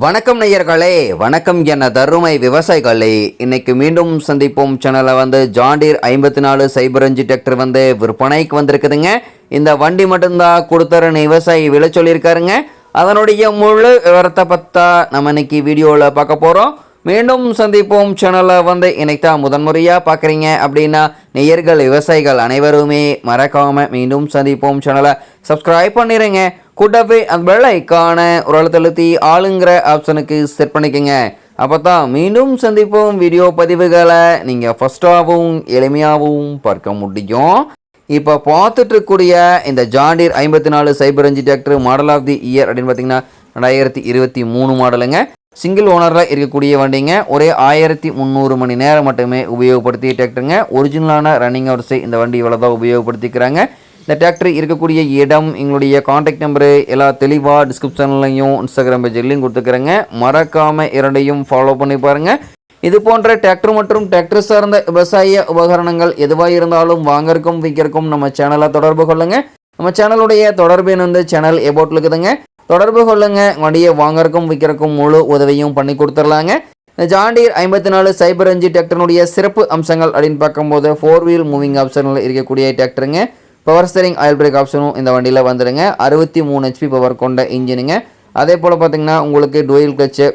வணக்கம் நேயர்களே வணக்கம் என தருமை விவசாயிகளே. இன்னைக்கு மீண்டும் சந்திப்போம். சேனலை வந்து ஜாண்டீர் ஐம்பத்தி நாலு சைபர் அஞ்சு டிராக்டர் வந்து விற்பனைக்கு வந்திருக்குதுங்க. இந்த வண்டி மட்டும்தான் கொடுத்துறன்னு விவசாயி விலை சொல்லியிருக்காருங்க. அதனுடைய முழு விவரத்தை பற்றா நம்ம இன்னைக்கு வீடியோவில் பார்க்க போகிறோம் மீண்டும் சந்திப்போம். சேனலை வந்து இன்னைக்கு தான் முதன்முறையாக பார்க்குறீங்க அப்படின்னா நேயர்கள் விவசாயிகள் அனைவருமே மறக்காமல் மீண்டும் சந்திப்போம். சேனலை சப்ஸ்கிரைப் பண்ணிடுங்க கூட்டவே அந்த பெல் ஐக்கான ஒரு அழுத்தழுத்தி ஆளுங்கிற ஆப்ஷனுக்கு செட் பண்ணிக்கோங்க. அப்போ தான் மீண்டும் சந்திப்போம் வீடியோ பதிவுகளை. நீங்கள் ஃபஸ்ட்டாகவும் எளிமையாகவும் பார்க்க முடியும். இப்போ பார்த்துட்டு இருக்கக்கூடிய இந்த ஜாண்டியர் ஐம்பத்தி நாலு சைபர் அஞ்சு tractor model of the year அப்படின்னு பார்த்தீங்கன்னா ரெண்டாயிரத்தி இருபத்தி மூணு மாடலுங்க சிங்கிள் ஓனரில் இருக்கக்கூடிய வண்டிங்க. ஒரே ஆயிரத்தி முந்நூறு மணி நேரம் மட்டுமே உபயோகப்படுத்திய டிராக்டருங்க ஒரிஜினலான ரன்னிங் அவர்ஸை இந்த வண்டி இவ்வளோ தான் உபயோகப்படுத்திக்கிறாங்க. இந்த டிராக்டர் இருக்கக்கூடிய இடம் எங்களுடைய காண்டாக்ட் நம்பரு எல்லா தெளிவாக டிஸ்கிரிப்ஷன்லையும் இன்ஸ்டாகிராம் பேஜ்லையும் கொடுத்துக்கிறேங்க. மறக்காமல் இரண்டையும் ஃபாலோ பண்ணி பாருங்கள் இது போன்ற டிராக்டர் மற்றும் டிராக்டர் சார்ந்த விவசாய உபகரணங்கள் எதுவாக இருந்தாலும் வாங்கறக்கும் விற்கிறக்கும் நம்ம சேனலை தொடர்பு கொள்ளுங்க. நம்ம சேனலுடைய தொடர்பு வந்து சேனல் எபோட்டில் இருக்குதுங்க. தொடர்பு கொள்ளுங்க. வண்டியை வாங்கறக்கும் விற்கிறக்கும் முழு உதவியும் பண்ணி கொடுத்துர்லாங்க இந்த ஜாண்டீர் ஐம்பத்தி நாலு சைபர் அஞ்சு டிராக்டருடைய சிறப்பு அம்சங்கள் அப்படின்னு பார்க்கும்போது ஃபோர் வீல் மூவிங் ஆப்ஷனில் இருக்கக்கூடிய டிராக்டருங்க பவர் ஸ்டேரிங் ஆயில் பிரேக் ஆப்ஷனும் இந்த வண்டியில் வந்துடுங்க. அறுபத்தி மூணு ஹெச்பி பவர் கொண்ட இன்ஜினுங்க. அதே போல் பார்த்தீங்கன்னா உங்களுக்கு டூயல் கிளச்சு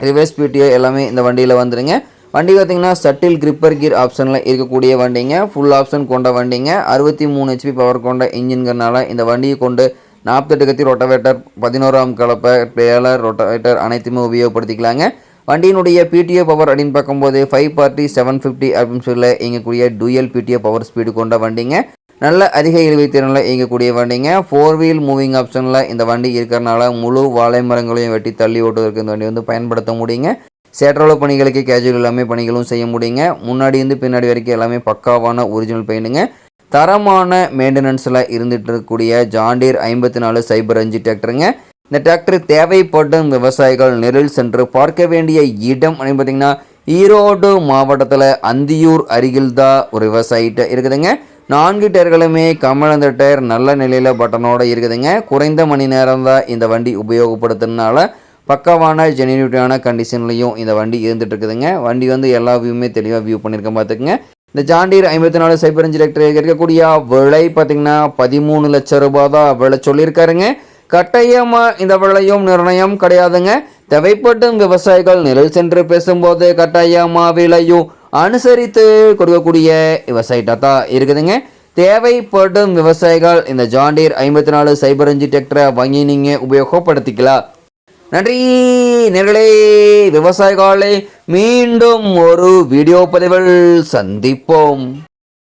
ரிவர்ஸ் பிடிஓ எல்லாமே இந்த வண்டியில் வந்துடுங்க. வண்டி பார்த்தீங்கன்னா சட்டில் கிரிப்பர் கியர் ஆப்ஷனில் இருக்கக்கூடிய வண்டிங்க. ஃபுல் ஆப்ஷன் கொண்ட வண்டிங்க. அறுபத்தி மூணு ஹெச்பி பவர் கொண்ட இன்ஜின்கிறனால இந்த வண்டியை கொண்டு நாற்பத்தெட்டு கத்தி ரொட்டவேட்டர் பதினோராம் கலப்பை பேலர் ரொட்டவேட்டர் அனைத்துமே உபயோகப்படுத்திக்கலாங்க. வண்டியினுடைய பிடிஓ பவர் அப்படின்னு பார்க்கும்போது ஃபைவ் பார்ட்டி செவன் ஃபிஃப்டி அப்படின்னு சொல்ல இயங்கக்கூடிய டூயல் பிடிஓ பவர் ஸ்பீடு கொண்ட வண்டிங்க. நல்ல அதிக இழுவை திறனில் இயங்கக்கூடிய வண்டிங்க. ஃபோர் வீல் மூவிங் ஆப்ஷனில் இந்த வண்டி இருக்கிறனால முழு வாழை மரங்களையும் வெட்டி தள்ளி ஓட்டுவதற்கு இந்த வண்டி வந்து பயன்படுத்த முடியுங்க. சேற்றளவு பணிகளுக்கு கேஜுவல் எல்லாமே பணிகளும் செய்ய முடியுங்க. முன்னாடி இருந்து பின்னாடி வரைக்கும் எல்லாமே பக்காவான ஒரிஜினல் பெயிண்டுங்க தரமான மெயின்டெனன்ஸில் இருந்துட்டு இருக்கக்கூடிய ஜாண்டீர் ஐம்பத்தி நாலு சைபர் அஞ்சு டிராக்டருங்க இந்த டிராக்டர் தேவைப்படும் விவசாயிகள் நிரல் சென்று பார்க்க வேண்டிய இடம் அப்படின்னு பார்த்தீங்கன்னா ஈரோடு மாவட்டத்தில் அந்தியூர் அருகில் தான் ஒரு விவசாயிட்ட இருக்குதுங்க. நான்கு டயர்களுமே கமலந்த டயர் நல்ல நிலையில் பட்டனோடு இருக்குதுங்க. குறைந்த மணி நேரம் தான் இந்த வண்டி உபயோகப்படுத்துறதுனால பக்காவான ஜெனியூட்டியான கண்டிஷன்லையும் இந்த வண்டி இருந்துட்டு இருக்குதுங்க வண்டி வந்து எல்லா வியூமே தெளிவாக வியூ பண்ணியிருக்கேன் பார்த்துக்குங்க. இந்த ஜாண்டீர் ஐம்பத்தி நாலு சைபர் அஞ்சு எலக்ட்ரிக் இருக்கக்கூடிய விலை பார்த்தீங்கன்னா பதிமூணு லட்சம் ரூபாய் தான் விலை சொல்லியிருக்காருங்க. கட்டாயமாக இந்த விலையும் நிர்ணயம் கிடையாதுங்க. தேவைப்படும் விவசாயிகள் நிழல் சென்று பேசும்போது கட்டாயமாக விலையும் அனுசரித்து கொடுக்கக்கூடிய விவசாயிட்டா தான் இருக்குதுங்க. தேவைப்படும் விவசாயிகள் இந்த ஜாண்டீர் ஐம்பத்தி நாலு சைபர் அஞ்சு டிராக்டரை வாங்கி நீங்கள் உபயோகப்படுத்திக்கலாம். நன்றி நேர்களே. விவசாயிகளே மீண்டும் ஒரு வீடியோ பதிவில் சந்திப்போம்.